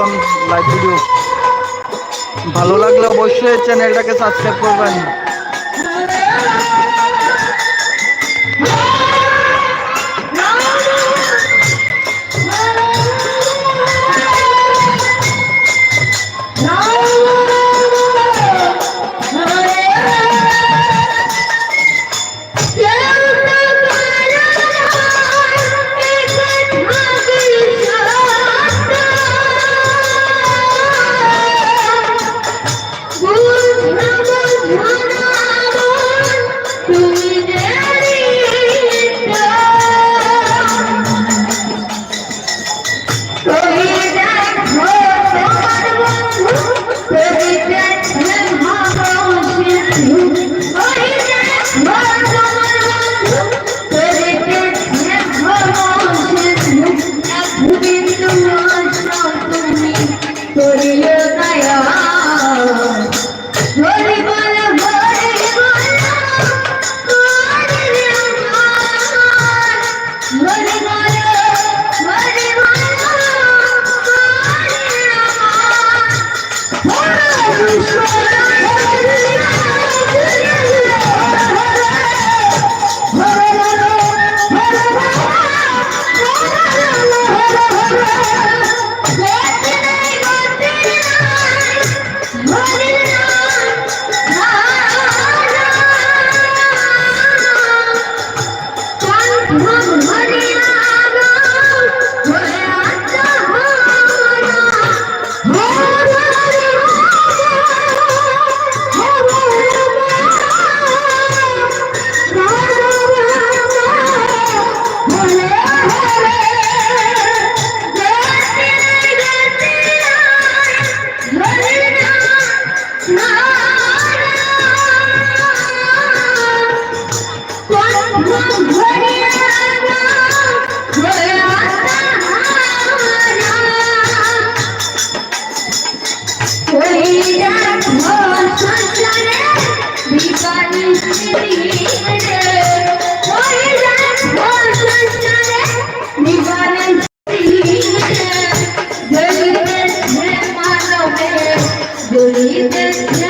নতুন live video ভালো লাগলে অবশ্যই চ্যানেলটাকে সাবস্ক্রাইব করবেন। दया 妈 Thank you.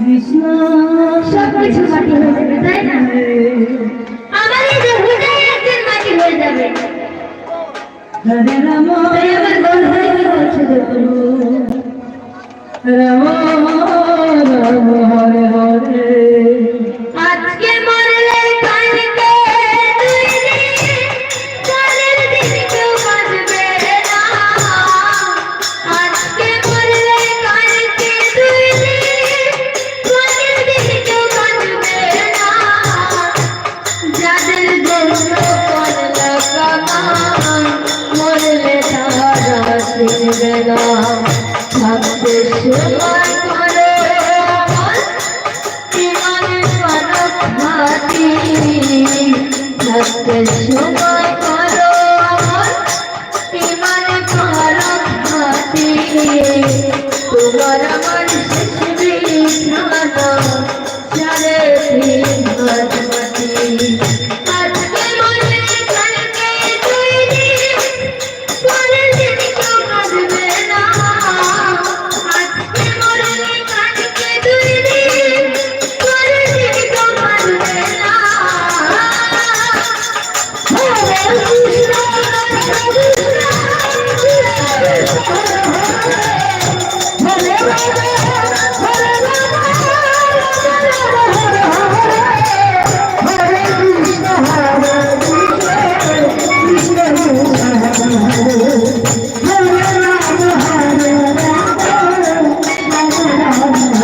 কৃষ্ণ সকল মাটি হয়ে যাবে তাই না? আমাদের যে হয়ে যাবে। হরে রাম। রাম রাম রাম।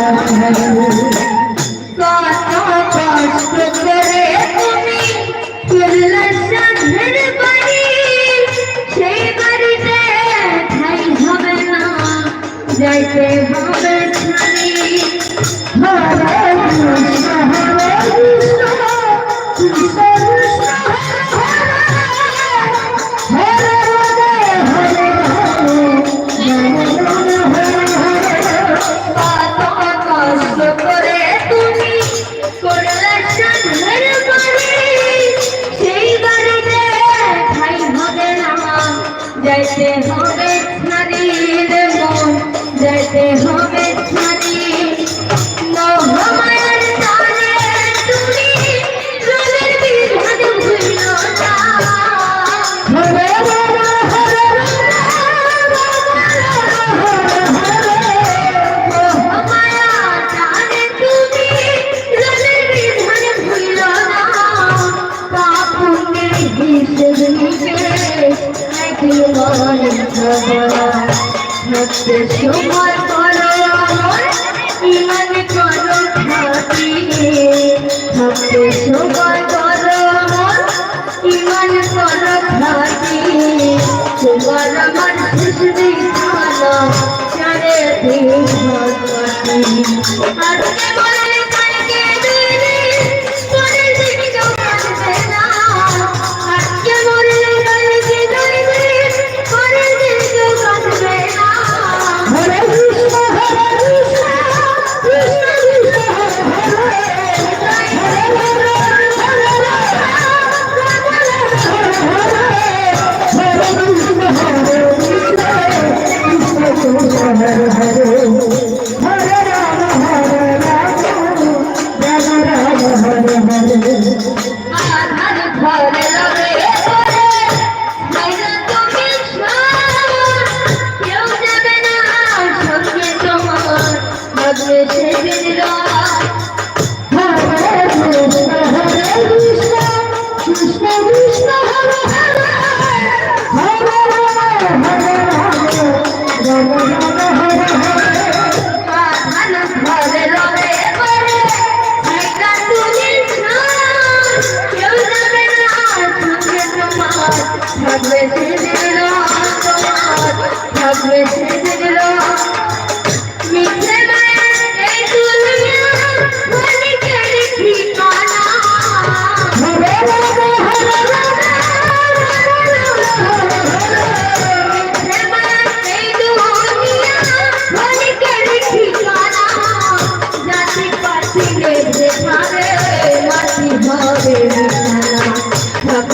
Hallelujah. তোমার করো আমার ইমান করো থাকিরে থাকতে সময় করো আমার ইমান করো থাকিরে তোমার আমার খুশি ভালো সারে দিন আজকে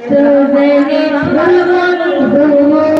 ভুবন ভুবন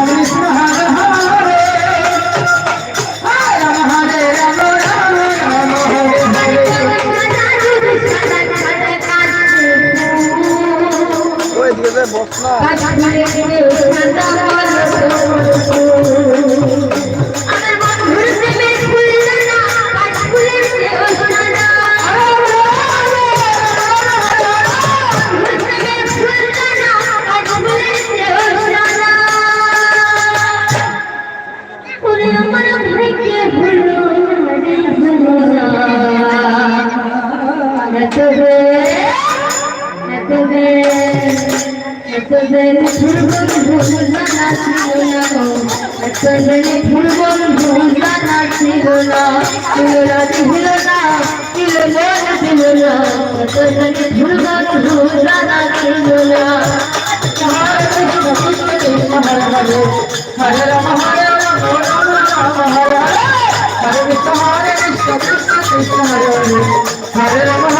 কৃষ্ণ এতদিন ফুলবন্ধু জানা ছিল না ছিল না ছিল না ছিল মন ছিল না এতদিন ফুলবন্ধু জানা ছিল না হরে রাম হরে রাম রাম রাম হরে হরে হরে কৃষ্ণ হরে কৃষ্ণ কৃষ্ণ কৃষ্ণ হরে হরে হরে হরে রাম